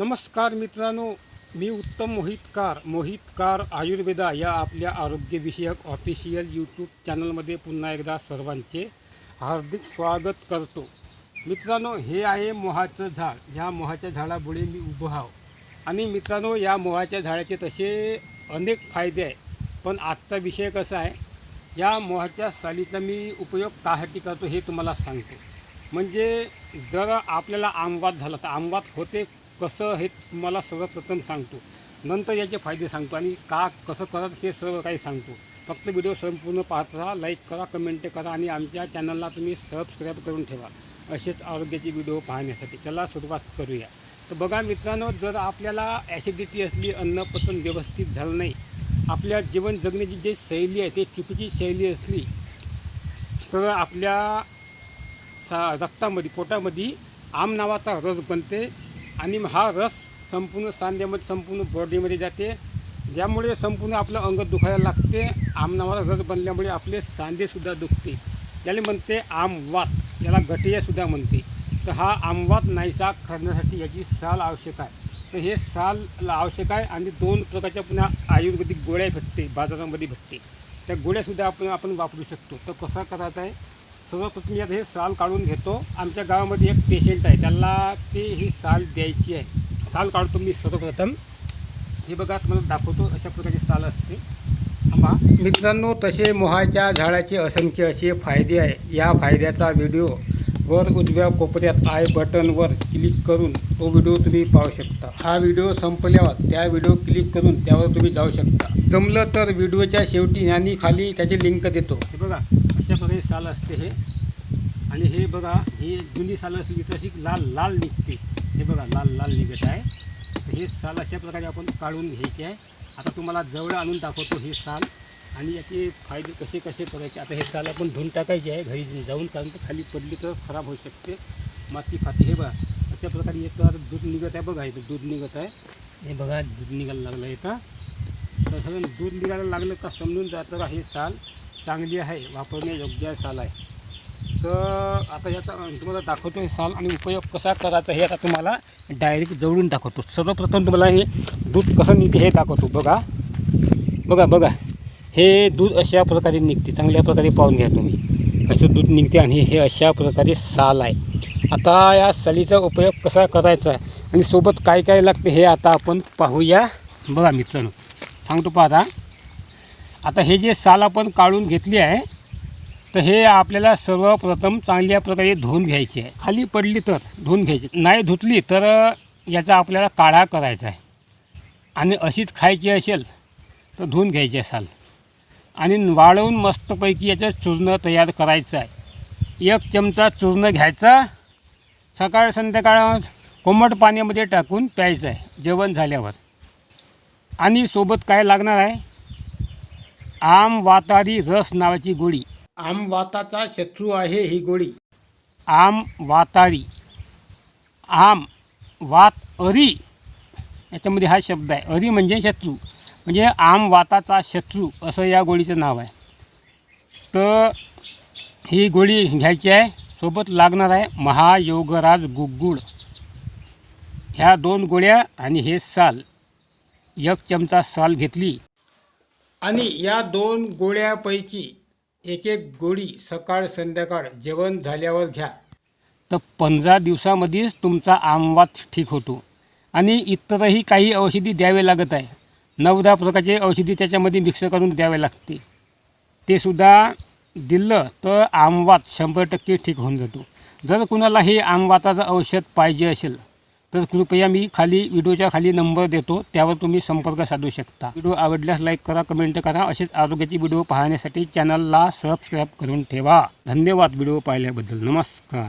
नमस्कार मित्रांनो मी उत्तम मोहितकार मोहितकार आयुर्वेदा या आपल्या आरोग्यविषयक ऑफिशियल यूट्यूब चॅनलमध्ये पुन्हा एकदा सर्वांचे हार्दिक स्वागत करतो. मित्रांनो हे आहे मोहाचं झाड. ह्या मोहाच्या झाडापुढे मी उभं आहो. आणि मित्रांनो या मोहाच्या झाडाचे तसे अनेक फायदे आहे पण आजचा विषय कसा आहे? या मोहाच्या सालीचा मी उपयोग कासाठी करतो हे तुम्हाला सांगतो. म्हणजे जर आपल्याला आमवात झाला तर आमवात होते कसं हे तुम्हाला सर्वप्रथम सांगतो. नंतर याचे फायदे सांगतो आणि का कसं करा ते सर्व काही सांगतो. फक्त व्हिडिओ संपूर्ण पाहत राहा लाईक करा कमेंट करा आणि आमच्या चॅनलला तुम्ही सबस्क्राईब करून ठेवा. असेच आरोग्याचे व्हिडिओ पाहण्यासाठी. चला सुरुवात करूया. तर बघा मित्रांनो जर आपल्याला ॲसिडिटी असली अन्नपचन व्यवस्थित झालं नाही आपल्या जीवन जगण्याची जी शैली आहे ते चुकीची शैली असली तर आपल्या सा रक्तामध्ये पोटामध्ये आम नावाचा रस बनते आणि हा रस संपूर्ण सांध्यामध्ये संपूर्ण बॉडीमध्ये जाते. ज्यामुळे संपूर्ण आपलं अंग दुखायला लागते. आम नावाचा रस बनल्यामुळे आपले सांधेसुद्धा दुखते. याला म्हणते आमवात. याला गटियासुद्धा म्हणते. तर हा आमवात नाहीसा करण्यासाठी याची साल आवश्यक आहे. तर हे साल आवश्यक आहे आणि दोन प्रकारच्या पुन्हा आयुर्वेदिक गोळ्या भेटते बाजारामध्ये भेटते. त्या गोळ्यासुद्धा आपण आपण वापरू शकतो. तर कसा करायचा आहे? सर्वप्रथम यात हे साल काढून घेतो. आमच्या गावामध्ये एक पेशंट आहे. त्याला ते ही साल द्यायची आहे. साल काढतो मी सर्वप्रथम. हे बघा तुम्हाला दाखवतो अशा प्रकारची साल असते. आंबा मित्रांनो तसे मोहाच्या झाडाचे असंख्य असे फायदे आहे. या फायद्याचा व्हिडिओ वर उजव्या कोपऱ्यात आय बटनवर क्लिक करून तो व्हिडिओ तुम्ही पाहू शकता. हा व्हिडिओ संपल्यावर त्या व्हिडिओ क्लिक करून त्यावर तुम्ही जाऊ शकता. जमलं तर व्हिडिओच्या शेवटी आणि खाली त्याची लिंक देतो. हे बघा. अशा प्रकारे साल असते हे. आणि हे बघा ही जुनी साल असली तशी लाल लाल निघते. हे बघा लाल लाल निघत आहे. तर हे साल अशा प्रकारे आपण काढून घ्यायचे आहे. आता तुम्हाला जवळ आणून दाखवतो हे साल. आणि याचे फायदे कसे कसे करायचे? आता हे साल आपण धुवून टाकायचे आहे. घरी जाऊन कारण तर खाली पडली तर खराब होऊ शकते. माती फाती हे बघा अशा प्रकारे येतं दूध निघत आहे. बघा इथं दूध निघत आहे. हे बघा दूध निघायला लागलं इथं. तर सगळं दूध निघायला लागलं का समजून जातं का हे साल? चांगली आहे वापरण्यायोग्य साल आहे. तर आता याचा तुम्हाला दाखवतो साल आणि उपयोग कसा करायचा हे आता तुम्हाला डायरेक्ट जवळून दाखवतो. सर्वप्रथम तुम्हाला हे दूध कसं निघते हे दाखवतो. बघा. बघा बघा. हे दूध अशा प्रकारे निघते. चांगल्या प्रकारे पाहून घ्या तुम्ही. असं दूध निघते आणि हे अशा प्रकारे साल आहे. आता या सालीचा उपयोग कसा करायचा आणि सोबत काय काय लागते हे आता आपण पाहूया. बघा मित्रांनो. सांगतो पाहता आता हे जे साल आपण काढून घेतली आहे तर हे आपल्याला सर्वप्रथम चांगल्या प्रकारे धुवून घ्यायची आहे. खाली पडली तर धुवून घ्यायची. नाही धुतली तर याचा आपल्याला काढा करायचा आहे. आणि अशीच खायची असेल तर धुवून घ्यायची आहे साल. आणि वाळवून मस्तपैकी याचं चूर्ण तयार करायचं आहे. एक चमचा चूर्ण घ्यायचा. सकाळ संध्याकाळ कोमट पाण्यामध्ये टाकून प्यायचं आहे. जेवण झाल्यावर. आणि सोबत काय लागणार आहे? आम वातारी रस नावाची गोळी आम वाताचा शत्रू आहे ही गोळी आम वातारी. आम वात अरी. याच्यामध्ये हा शब्द आहे. अरी म्हणजे शत्रू. म्हणजे आम वाताचा शत्रू असं या गोळीचं नाव आहे. तर ही गोळी घ्यायची आहे. सोबत लागणार आहे महायोगराज गुगुळ ह्या दोन गोळ्या आणि हे साल. एक चमचा साल घेतली. आणि या दोन गोळ्यापैकी एक एक गोळी सकाळ संध्याकाळ जेवण झाल्यावर घ्या. तर पंधरा दिवसामध्येच तुमचा आमवात ठीक होतो. आणि इतरही काही औषधी द्यावे लागत आहे. नऊ दहा प्रकारचे औषधी त्याच्यामध्ये मिक्स करून द्यावे लागते. ते सुद्धा दिलं तर आमवात शंभर टक्के ठीक होऊन जातो. जर कुणाला हे आमवाताचं औषध पाहिजे असेल तर कृपया मी खाली व्हिडिओच्या खाली नंबर देतो त्यावर तुम्ही संपर्क साधू शकता. व्हिडिओ आवडल्यास लाईक करा कमेंट करा असेच आरोग्याची व्हिडिओ पाहण्यासाठी चॅनलला सबस्क्राईब करून ठेवा. धन्यवाद व्हिडिओ पाहिल्याबद्दल. नमस्कार.